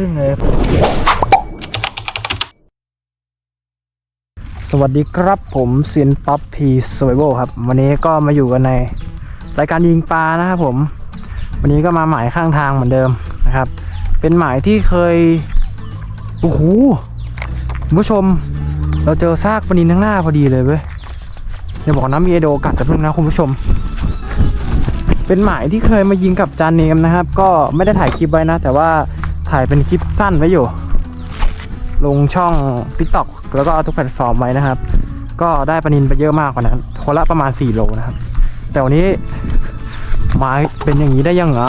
ครึ่งเลย สวัสดีครับผมเซียนป๊อปพีสว i เ l ครับ วันนี้ก็มาอยู่กันในรายการยิงปลานะครับผม วันนี้ก็มาหมายข้างทางเหมือนเดิมนะครับ เป็นหมายที่เคยโอ้โหคุณผู้ชม เราเจอซากปลานินข้างหน้าพอดีเลยเว้ยอย่าบอกนะมีไอโดกัดกันเพิ่งนะคุณผู้ชม เป็นหมายที่เคยมายิงกับจานเนมนะครับ ก็ไม่ได้ถ่ายคลิปไว้นะ แต่ว่า ถ่ายเป็นคลิปสั้นไว้อยู่ ลงช่อง TikTok แล้วก็ทุกแพลตฟอร์มไว้นะครับ ก็ได้ปลานินไปเยอะมากกว่านั้นคนละประมาณ 4 โลนะครับ แต่วันนี้หมายเป็นอย่างนี้ได้ยังไง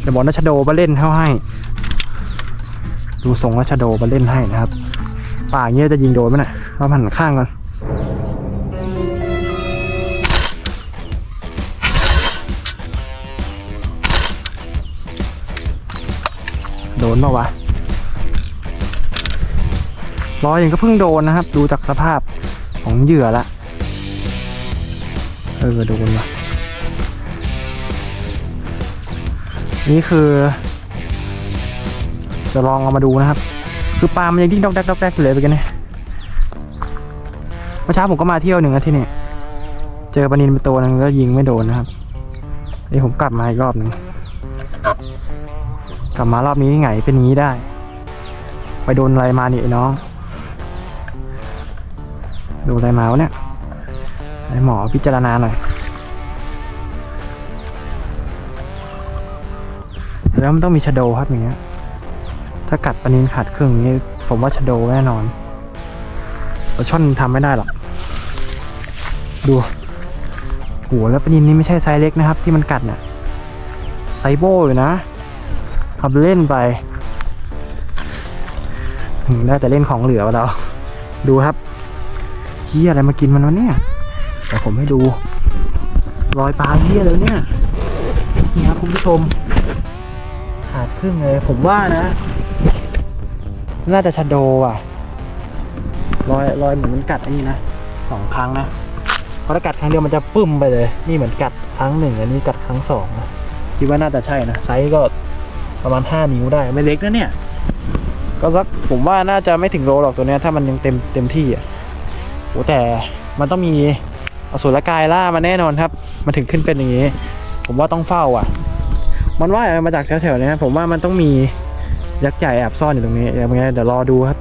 เดี๋ยวบอกนัชโดมาเล่นเข้าให้ ดูทรงนัชโดมาเล่นให้นะครับ ป่าเงี้ยจะยิงโดนไหมนะเราหันข้างกัน นปล่าวะรออย่างก็เพิ่งโดนนะครับ ดูจากสภาพของเหยื่อละ เออโดนว่ะ นี่คือ จะลองเอามาดูนะครับ คือปลามันยังดิ้นดอกแดกดอกแดกอยู่เลยไปกันเนี่ยเมื่อเช้าผมก็มาเที่ยวหนึ่งอาที่นี่เจอปลานินไปตัวหนึงก็ยิงไม่โดนนะครับนี่ผมกลับมาอีกรอบหนึ่ง กลับมารอบนี้ไงเป็นนี้ได้ ไปโดนอะไรมาเนี่ไอ้น้องโดนอะไรมาวะเนี่ยไอ้หมอพิจารณาหน่อยแล้วมันต้องมีชะโดครับอย่างเงี้ย ถ้ากัดปนินขาดครึ่งนี้ ผมว่าชะโดแน่นอนปลาช่อนทำไม่ได้หรอก ดูโหแล้วปนินนี่ไม่ใช่ไซส์เล็กนะครับ ที่มันกัดเนี่ยไซโบเลยนะ ทำเล่นไปได้แต่เล่นของเหลือเรา ดูครับเฮียอะไรมากินมันวะเนี่ยเดี๋ยวผมให้ดู รอยปลาเฮียเลยเนี่ยนี่ครับคุณผู้ชม ขาดครึ่งเลย ผมว่านะ น่าจะชะโดอะ รอยรอยเหมือนมันกัดอันนี้นะสองครั้งนะเพราะถ้ากัดครั้งเดียวมันจะปึ้มไปเลย นี่เหมือนกัดครั้งหนึ่งอันนี้กัดครั้งสองนะคิดว่าน่าจะใช่นะไซส์ก็ ประมาณ 5 นิ้วได้ไม่เล็กนะเนี่ย ก็สักผมว่าน่าจะไม่ถึงโลหรอกตัวเนี้ยถ้ามันยังเต็มเต็มที่อะโอ้แต่มันต้องมีอสุรกายล่ามาแน่นอนครับ มันถึงขึ้นเป็นอย่างนี้ ผมว่าต้องเฝ้าอะ มันว่ายมาจากแถวๆเนี้ยผมว่ามันต้องมียักษ์ใหญ่แอบซ่อนอยู่ตรงนี้เดี๋ยวยังไงเดี๋ยวรอดูครับ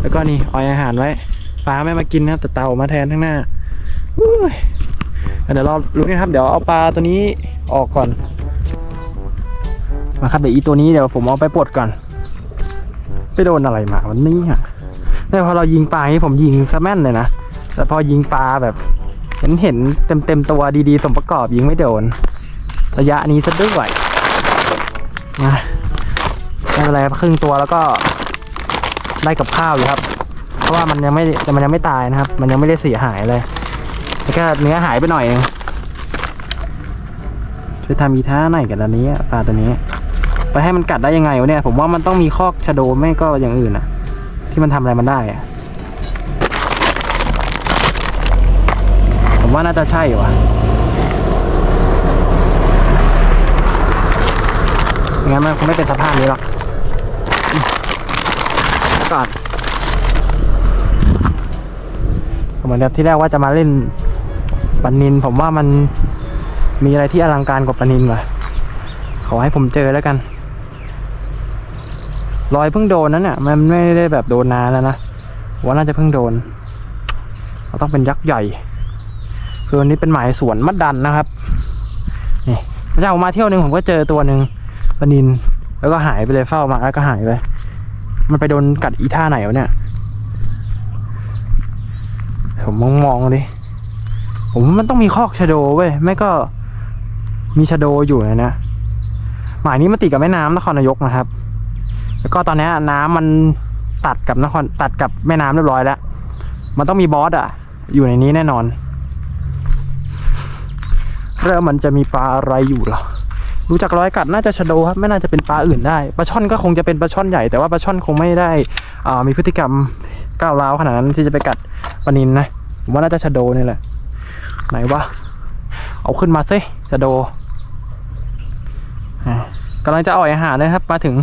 แล้วก็นี่เออยอาหารไว้ปลาไม่มากินนะครับแต่เต่ามาแทนข้างหน้าอุ้ยเดี๋ยวรอรู้นะครับ เดี๋ยวเอาปลาตัวนี้ออกก่อน มาครับเดี๋ยวอีตัวนี้เดี๋ยวผมเอาไปปลดก่อน ไปโดนอะไรมาวันนี้ฮะแต่พอเรายิงปลาอย่างนี้ผมยิงซะแม่นเลยนะ แต่พอยิงปลาแบบเห็นเห็นเต็มเต็มตัวดีๆ สมประกอบยิงไม่โดน ระยะนี้ซะด้วยนะไม่เป็นไรครึ่งตัวแล้วก็ได้กับข้าวอยู่ครับ เพราะว่ามันยังไม่แต่มันยังไม่ตายนะครับ มันยังไม่ได้เสียหายเลยแล้วก็เนื้อหายไปหน่อยนึงช่วยทำอีท่าไหนกันอันนี้ปลาตัวนี้ ไปให้มันกัดได้ยังไงวะเนี่ย ผมว่ามันต้องมีคอกชะโดไม่ก็อย่างอื่นอะที่มันทำอะไรมันได้อะผมว่าน่าจะใช่วะงั้นมันคงไม่เป็นสภาพนี้หรอกก่อนเหมือนแบบที่แรกว่าจะมาเล่นปันนิน ผมว่ามันมีอะไรที่อลังการกว่าปลานินวะขอให้ผมเจอแล้วกัน รอยเพิ่งโดนนั้นเนี่ยมันไม่ได้แบบโดนนานแล้วนะว่าน่าจะเพิ่งโดนเราต้องเป็นยักษ์ใหญ่คือวันนี้เป็นหมายสวนมัดดันนะครับนี่พระเจ้าผมมาเที่ยวหนึ่งผมก็เจอตัวหนึ่งปนินแล้วก็หายไปเลยเฝ้ามาแล้วก็หายไปมันไปโดนกัดอีท่าไหนวะเนี่ยผมมองมองดิผมว่ามันต้องมีคอกชะโดเว้ยไม่ก็มีชะโดอยู่นะนะหมายนี้มันติดกับแม่น้ำนครนายกนะครับ แล้วก็ตอนนี้น้ำมันตัดกับนครตัดกับแม่น้ำเรียบร้อยแล้ว มันต้องมีบอสอะอยู่ในนี้แน่นอนแล้วมันจะมีปลาอะไรอยู่ล่ะรู้จักรอยกัดน่าจะชะโดครับไม่น่าจะเป็นปลาอื่นได้ปลาช่อนก็คงจะเป็นปลาช่อนใหญ่แต่ว่าปลาช่อนคงไม่ได้อ่ามีพฤติกรรมก้าวร้าวขนาดนั้นที่จะไปกัดปลานินนะผมว่าน่าจะชะโดนี่แหละ ไหนวะเอาขึ้นมาสิจะโดกำลังจะอ่อยอาหารเลยครับ มาถึง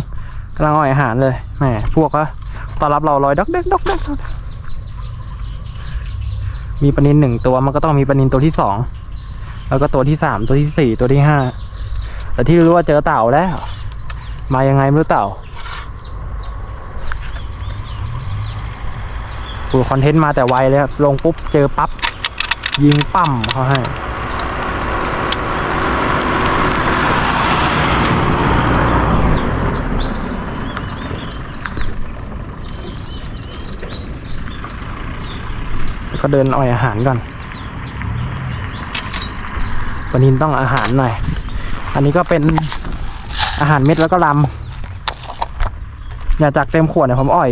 ำลังอ่อยอาหารเลยแหมพวกก็ต้อนรับเราลอยดอกเด็กดอกเด็กมีปลานินหนึ่งตัวมันก็ต้องมีปลานินตัวที่สองแล้วก็ตัวที่สามตัวที่สี่ตัวที่ห้าแต่ที่รู้ว่าเจอเต่าแล้ว มายังไงไม่รู้เต่าโอ้คอนเทนต์มาแต่ไวเลยครับลงปุ๊บเจอปั๊บยิงปั้มเขาให้ ก็เดินอ่อยอาหารก่อนวันนี้ต้องอาหารหน่อย อันนี้ก็เป็นอาหารเม็ดแล้วก็ลำเนี่ยจากเต็มขวดเนี่ยผมอ่อย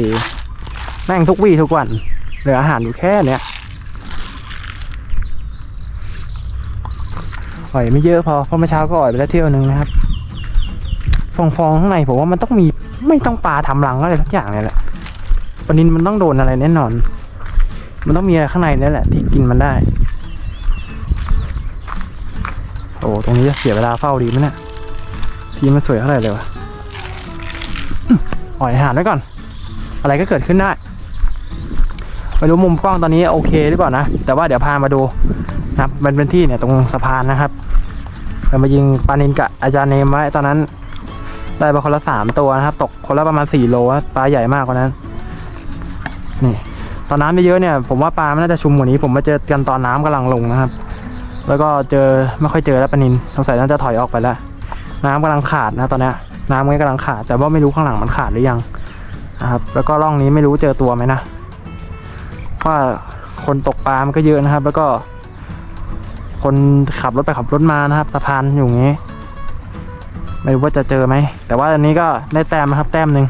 แม่งทุกวี่ทุกวัน เหลืออาหารอยู่แค่เนี้ยอ่อยไม่เยอะพอ เพราะเมื่อเช้าก็อ่อยไปแล้วเที่ยวหนึ่งนะครับ ฟองฟองๆข้างในผมว่ามันต้องมีไม่ต้องปลาทำรังอะไรสักอย่างเนี่ยแหละปนินมันต้องโดนอะไรแน่นอน มันต้องมีอะไรข้างในนี่แหละ ที่กินมันได้ โอ้ตรงนี้จะเสียเวลาเฝ้าดีไหมเนี่ยทีมันสวยเท่าไหร่เลยวะอ่อยอาหารไว้ก่อน อะไรก็เกิดขึ้นได้ไม่รู้มุมกล้องตอนนี้โอเคหรือเปล่านะ แต่ว่าเดี๋ยวพามาดูนะครับมันเป็นที่เนี่ยตรงสะพานนะครับเรามายิงปลานินกับอาจารย์เนมไว้ตอนนั้นได้ไปคนละสามตัวนะครับ ตกคนละประมาณสี่โลนะปลาใหญ่มากกว่านั้น นี่ ตอนน้ำเยอะเนี่ยผมว่าปลาไมันน่าจะชุมกว่านี้ ผมมาเจอกันตอนน้ำกำลังลงนะครับ แล้วก็เจอไม่ค่อยเจอแล้วปนินสงสัยน่าจะถอยออกไปแล้ว น้ำกำลังขาดนะตอนนี้น้ำมันกำลังขาด แต่ว่าไม่รู้ข้างหลังมันขาดหรือยังนะครับ แล้วก็ร่องนี้ไม่รู้เจอตัวไหมนะว่าคนตกปลามันก็เยอะนะครับ แล้วก็ คนขับรถไปขับรถมานะครับสะพานอยู่งี้ ไม่รู้ว่าจะเจอไหมแต่ว่าอันนี้ก็ได้แต้มนะครับ แต้มหนึ่ง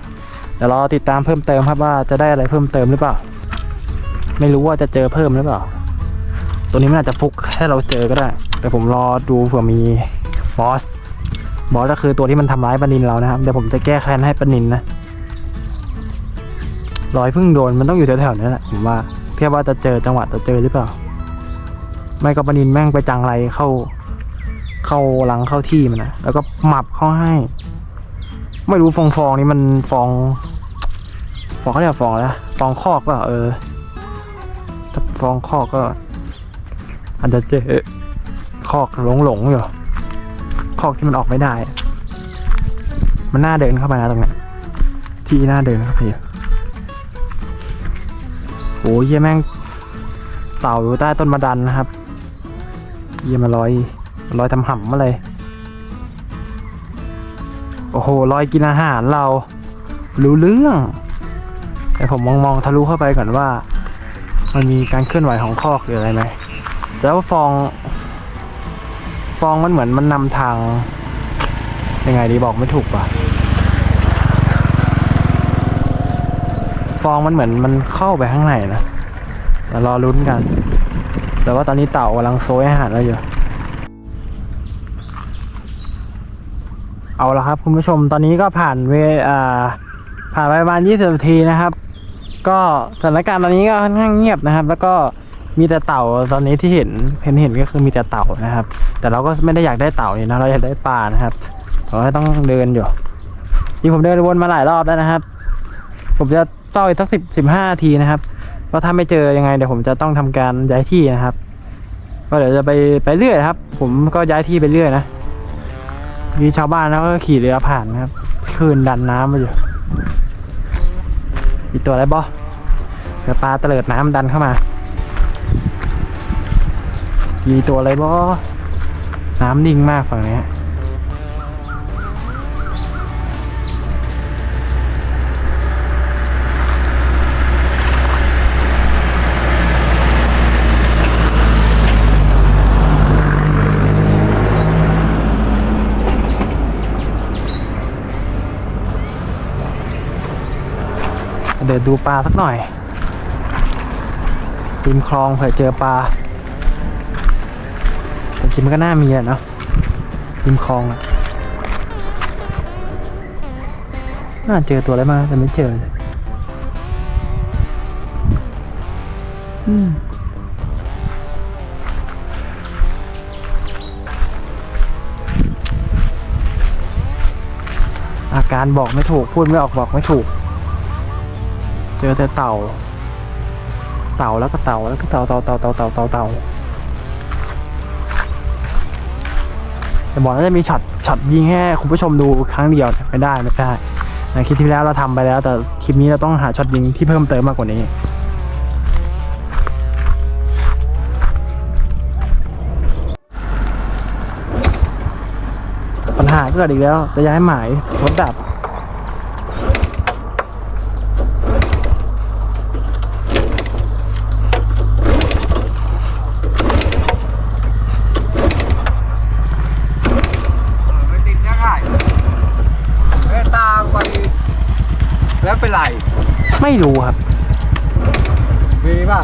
เดี๋ยวรอติดตามเพิ่มเติมครับว่าจะได้อะไรเพิ่มเติมหรือเปล่า ไม่รู้ว่าจะเจอเพิ่มหรือเปล่า ตัวนี้มันอาจจะฟุกให้เราเจอก็ได้ แต่ผมรอดูเผื่อมีบอส บอสก็คือตัวที่มันทำร้ายปนินเรานะครับ เดี๋ยวผมจะแก้แค้นให้ปนินนะ รอยพึ่งโดนมันต้องอยู่แถวๆนี้แหละผมว่าเพียงว่าจะเจอจังหวะจะเจอหรือเปล่า ไม่ก็ปนินแม่งไปจังไรเข้า เข้ารังเข้าที่มันนะ แล้วก็หมับเข้าให้ ไม่รู้ฟองฟองๆนี่มันฟอง ฟองเขาเรียกฟองแล้วฟองคอกเปล่าเออ ฟองคอกก็ อาจจะเจอคอกหลงหลงๆอยู่คอกที่มันออกไม่ได้ มันน่าเดินเข้าไปนะตรงนี้ที่น่าเดินเข้าไปอยู่โอ้ยเหี้ยแม่งเต่าอยู่ใต้ต้นมะดันนะครับ เยี่ยมาลอยลอยทำห่ำมาเลยโอ้โหลอยกินอาหารเรา รู้เรื่อง แต่ผมมองมองทะลุเข้าไปก่อนว่า มันมีการเคลื่อนไหวของคอกหรืออะไรไหมแต่ว่าฟอง ฟองมันเหมือนมันนำทาง ยังไงดีบอกไม่ถูกป่ะ ฟองมันเหมือนมันเข้าไปข้างในนะเดี๋ยวรอลุ้นกัน แต่ว่าตอนนี้เต่ากำลังโซยอาหารเราอยู่ เอาละครับคุณผู้ชมตอนนี้ก็ผ่านเวอ่าผ่านไปประมาณ20นาทีนะครับ ก็สถานการณ์ตอนนี้ก็ค่อนข้างเงียบนะครับ แล้วก็มีแต่เต่าตอนนี้ที่เห็นเห็นเห็นก็คือมีแต่เต่านะครับ แต่เราก็ไม่ได้อยากได้เต่านี่นะเราอยากได้ปลานะครับเราก็ต้องเดินอยู่ที่ผมเดินวนมาหลายรอบแล้วนะครับ ผมจะเฝ้าอีกสักสิบสิบห้าทีนะครับเพราถ้าไม่เจอยังไงเดี๋ยวผมจะต้องทำการย้ายที่นะครับ ก็เดี๋ยวจะไปไปเรื่อยครับ ผมก็ย้ายที่ไปเรื่อยนะมีชาวบ้านแล้วก็ขี่เรือผ่านนะครับ คืนดันน้ำมาอยู่มีตัวอะไรบ่ เดี๋ยวปลาเตลิดน้ำดันเข้ามามีตัวอะไรบ่น้ำนิ่งมากฝั่งนี้เดินดูปลาสักหน่อย ริมคลองเผื่อเจอปลาแต่จริงมันก็น่ามีอะเนาะริมคลองอะน่าเจอตัวอะไรมาแต่ไม่เจอเลยอืมอาการบอกไม่ถูก พูดไม่ออกบอกไม่ถูก เจอแต่เต่า เต่าแล้วก็เต่าแล้วก็เต่าเต่าเต่าเต่าเต่าเต่าเต่าแต่บอกว่าจะมีช็อตช็อตยิงให้คุณผู้ชมดูครั้งเดียวไม่ได้ไม่ได้คลิปที่แล้วเราทำไปแล้ว แต่คลิปนี้เราต้องหาช็อตยิงที่เพิ่มเติมมากกว่านี้ปัญหาเกิดอีกแล้วจะย้ายหมายรถดับ ไม่ติดยังไงเอ้ยตามไป แล้วเป็นไร ไม่ รู้ครับ มีป่ะ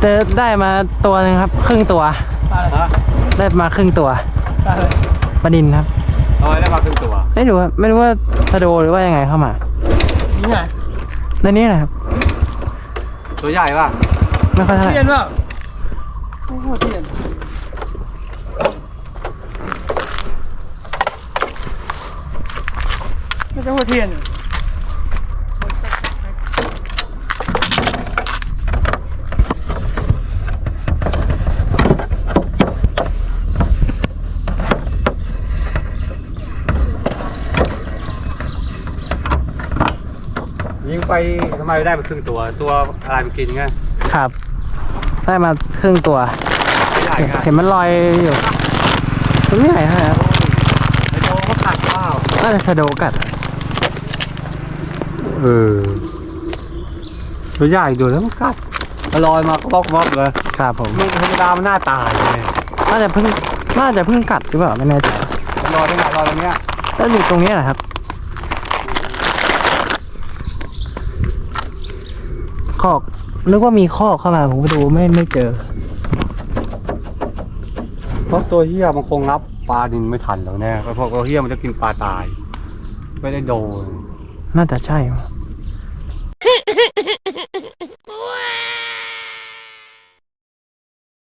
เจอได้มาตัวหนึงครับ ครึ่งตัวฮะได้มาครึ่งตัวปลานินครับเอาไว้แล้วมาครึ่งตัวไม่รู้ครับไม่รู้ว่าทะโดหรือว่ายังไงเข้ามา นี่ไงในนี้นะครับ ตัวใหญ่ป่ะไม่ค่อยเท่าไหเทียร่นเปล่าโอ้โหเทียนไม่ใช่หัวเทียนยิง ไปทำไมได้มาครึ่งตัว ตัวอะไรมันกินไงครับ ได้มาครึ่งตัวตัวใหญ่ไงเห็นมันลอยอยู่มันไม่ใหญ่เท่าไหร่ครับไอ้โตเขากัดเปล่าน่าจะทะโดกัด เออตัวใหญ่ดูแล้วมันกัดมันลอยมาก็บล็อกบล็อกเลยครับผมมันธรรมดามันหน้าตายเลยน่าจะเพิ่งน่าจะเพิ่งกัดหรือเปล่าไม่แน่ใจมันลอยได้ไงลอยตรงเนี้ยแล้วอยู่ตรงนี้แหละครับ คอกนึกว่ามีคอกเข้ามาผมไปดูไม่ไม่เจอ เพราะตัวเฮียมันคงรับปลาดินไม่ทันแล้วแน่เพราะตัวเฮียมันจะกินปลาตาย ไม่ได้โดน น่าจะใช่